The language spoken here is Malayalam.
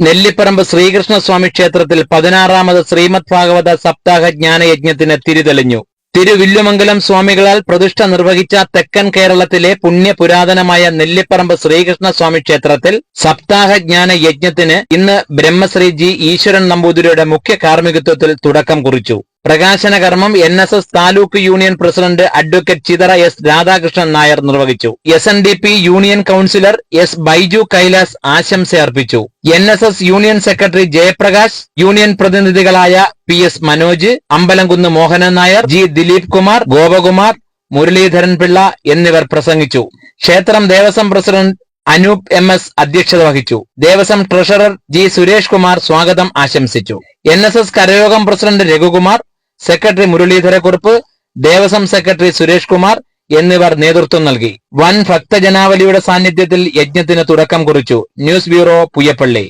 നെല്ലിപ്പറമ്പ് ശ്രീകൃഷ്ണസ്വാമി ക്ഷേത്രത്തിൽ പതിനാറാമത് ശ്രീമദ് ഭാഗവത സപ്താഹ ജ്ഞാനയജ്ഞത്തിന് തിരിതെളിഞ്ഞു. തിരുവില്ലുമംഗലം സ്വാമികളാൽ പ്രതിഷ്ഠ നിർവഹിച്ച തെക്കൻ കേരളത്തിലെ പുണ്യ പുരാതനമായ നെല്ലിപ്പറമ്പ് ശ്രീകൃഷ്ണ സ്വാമി ക്ഷേത്രത്തിൽ സപ്താഹ ജ്ഞാന യജ്ഞത്തിന് ഇന്ന് ബ്രഹ്മശ്രീ ജി ഈശ്വരൻ നമ്പൂതിരിയുടെ മുഖ്യ കാർമ്മികത്വത്തിൽ തുടക്കം കുറിച്ചു. പ്രകാശന കർമ്മം N S S taluk union president advocate Chithara S Radhakrishnan Nair നിർവഹിച്ചു. S N D P union councillor S Baiju Kailas ആശംസ അർപ്പിച്ചു N S S union secretary Jayaprakash union പ്രതിനിധികളായ P S Manoj Ambalamkunnu Mohanan Nair G Dileep Kumar Gopakumar Muraleedharan Pillai എന്നിവർ പ്രസംഗിച്ചു. ക്ഷേത്രം Devaswom president Anoop M S അധ്യക്ഷത വഹിച്ചു. ദേവസ്വം ട്രഷറർ ജി സുരേഷ് കുമാർ സ്വാഗതം ആശംസിച്ചു. N S S Karayogam president Raghukumar secretary Muraleedharakurup Devaswom secretary Suresh Kumar എന്നിവർ നേതൃത്വം നൽകി. വൻ ഭക്തജനാവലിയുടെ സാന്നിധ്യത്തിൽ യജ്ഞത്തിന് തുടക്കം കുറിച്ചു. News bureau Puyyappally